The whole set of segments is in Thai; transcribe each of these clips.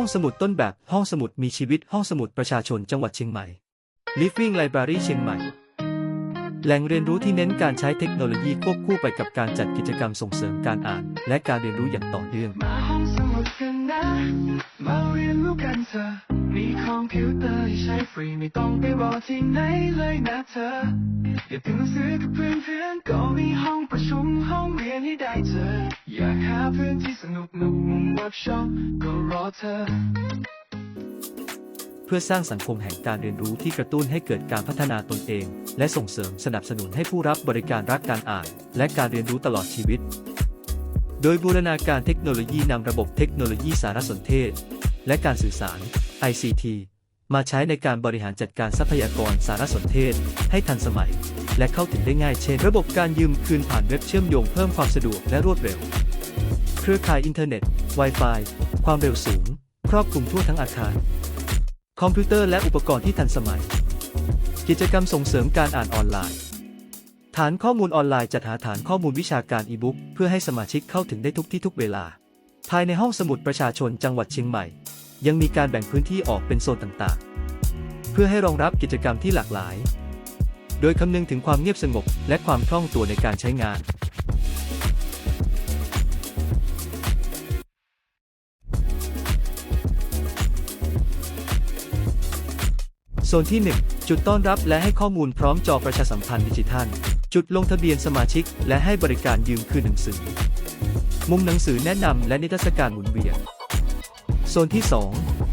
องสมุดต้นแบบห้องสมุดมีชีวิตห้องสมุดประชาชนจังหวัดเชียงใหม่ Living Library เชียงใหม่ แหล่งเรียนรู้ที่เน้นการใช้เทคโนโลยีควบคู่ไปกับการจัดกิจกรรมส่งเสริมการอ่าน และการเรียนรู้อย่างต่อเนื่องมาห้องสมุดกันนะมาเรียนรู้กันเถอะมีคอมพิวเตอร์ใช้ฟรีไม่ต้องไปรอที่ไหนเลยนะเธออย่ากเป็นหนังสือกับเพื่อนเพื่อนก็มีห้องประชุมห้องเรียนให้ได้เจออยากหาเพื่อนที่สนุกนุก มุมเวิร์กช็อปก็รอเธอ เพื่อสร้างสังคมแห่งการเรียนรู้ที่กระตุ้นให้เกิดการพัฒนาตนเอง และส่งเสริมสนับสนุนให้ผู้รับบริการรักการอ่าน และการเรียนรู้ตลอดชีวิต โดยบูรณาการเทคโนโลยีนำระบบเทคโนโลยีสารสนเทศ และการสื่อสาร ICT มาใช้ในการบริหารจัดการทรัพยากรสารสนเทศ ให้ทันสมัย และเข้าถึงได้ง่ายเช่น ระบบการยืมคืนผ่านเว็บเชื่อมโยงเพิ่มความสะดวกและรวดเร็ว เครือข่ายอินเทอร์เน็ต Wi-Fi ความเร็วสูง ครอบคลุมทั่วทั้งอาคาร คอมพิวเตอร์และอุปกรณ์ที่ทันสมัย กิจกรรมส่งเสริมการอ่านออนไลน์ ฐานข้อมูลออนไลน์จัดหาฐานข้อมูลวิชาการอีบุ๊กเพื่อให้สมาชิกเข้าถึงได้ทุกที่ทุกเวลา ภายในห้องสมุดประชาชนจังหวัดเชียงใหม่ ยังมีการแบ่งพื้นที่ออกเป็นโซนต่างๆ เพื่อให้รองรับกิจกรรมที่หลากหลาย โดยคำนึงถึงความเงียบสงบและความคล่องตัวในการใช้งาน โซนที่ 1 จุดต้อนรับและให้ข้อมูลพร้อมจอประชาสัมพันธ์ดิจิทัล จุดลงทะเบียนสมาชิก และให้บริการยืมคืนหนังสือ มุมหนังสือแนะนำและนิทรรศการหมุนเวียน โซนที่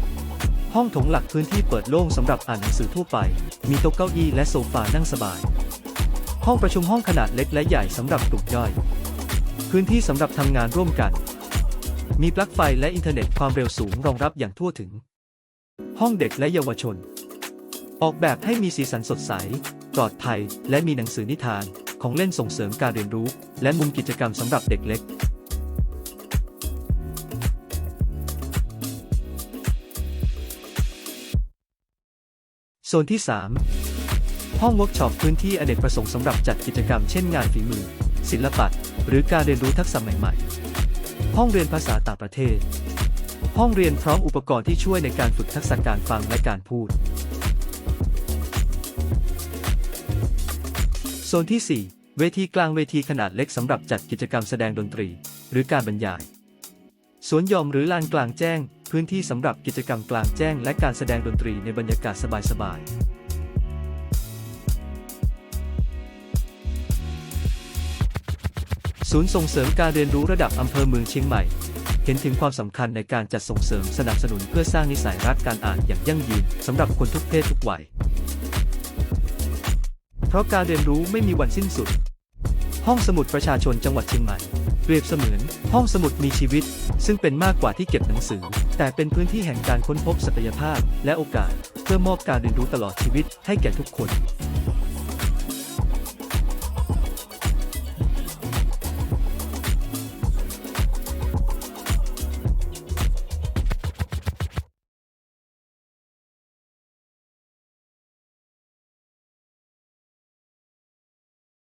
2 ห้องโถงหลักพื้นที่เปิดโล่งสำหรับอ่านหนังสือทั่วไป มีโต๊ะเก้าอี้และโซฟานั่งสบาย ห้องประชุมห้องขนาดเล็กและใหญ่สำหรับกลุ่มย่อย พื้นที่สำหรับทำงานร่วมกัน มีปลั๊กไฟและอินเทอร์เน็ตความเร็วสูงรองรับอย่างทั่วถึง ห้องเด็กและเยาวชน ออกแบบให้มีสีสันสดใส ปลอดภัย และมีหนังสือนิทาน ของเล่นส่งเสริมการเรียนรู้ และมุมกิจกรรมสำหรับเด็กเล็ก โซนที่ 3 ห้องเวิร์กช็อปพื้นที่อเนกประสงค์สำหรับจัดกิจกรรมเช่นงานฝีมือ ศิลปะ หรือการเรียนรู้ทักษะใหม่ ๆ ห้องเรียนภาษาต่างประเทศ ห้องเรียนพร้อมอุปกรณ์ที่ช่วยในการฝึกทักษะการฟังและการพูด โซนที่ 4 เวทีกลางเวทีขนาดเล็กสำหรับจัดกิจกรรมแสดงดนตรี หรือการบรรยาย สวนยอมหรือลานกลางแจ้ง พื้นที่สำหรับกิจกรรมกลางแจ้ง และการแสดงดนตรีในบรรยากาศสบายๆศูนย์ส่งเสริมการเรียนรู้ระดับอำเภอเมืองเชียงใหม่ เห็นถึงความสำคัญในการจัดส่งเสริมสนับสนุนเพื่อสร้างนิสัยรักการอ่านอย่างยั่งยืนสำหรับคนทุกเพศทุกวัย เพราะการเรียนรู้ไม่มีวันสิ้นสุด ห้องสมุดประชาชนจังหวัดเชียงใหม่เปรียบเสมือน ห้องสมุดมีชีวิต ซึ่งเป็นมากกว่าที่เก็บหนังสือ แต่เป็นพื้นที่แห่งการค้นพบศักยภาพ และโอกาส เพื่อมอบการเรียนรู้ตลอดชีวิตให้แก่ทุกคน